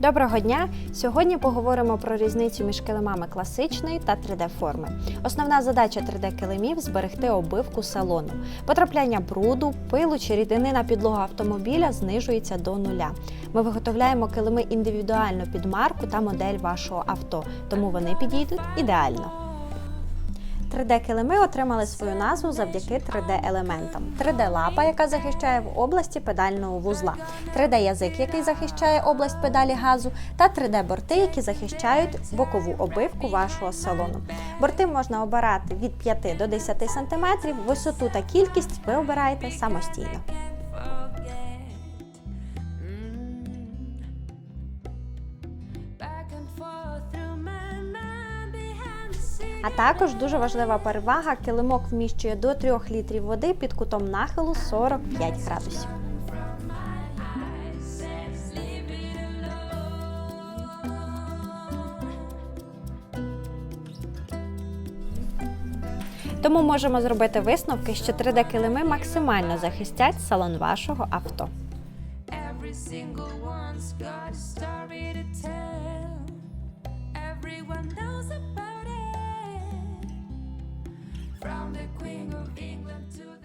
Доброго дня! Сьогодні поговоримо про різницю між килимами класичної та 3D-форми. Основна задача 3D-килимів зберегти обивку салону. Потрапляння бруду, пилу чи рідини на підлогу автомобіля знижується до нуля. Ми виготовляємо килими індивідуально під марку та модель вашого авто, тому вони підійдуть ідеально. 3D-килими отримали свою назву завдяки 3D-елементам. 3D-лапа, яка захищає в області педального вузла, 3D-язик, який захищає область педалі газу, та 3D-борти, які захищають бокову обивку вашого салону. Борти можна обирати від 5 до 10 см, висоту та кількість ви обираєте самостійно. А також дуже важлива перевага, килимок вміщує до 3 літрів води під кутом нахилу 45 градусів. Тому можемо зробити висновки, що 3D-килими максимально захистять салон вашого авто. From the Queen of England to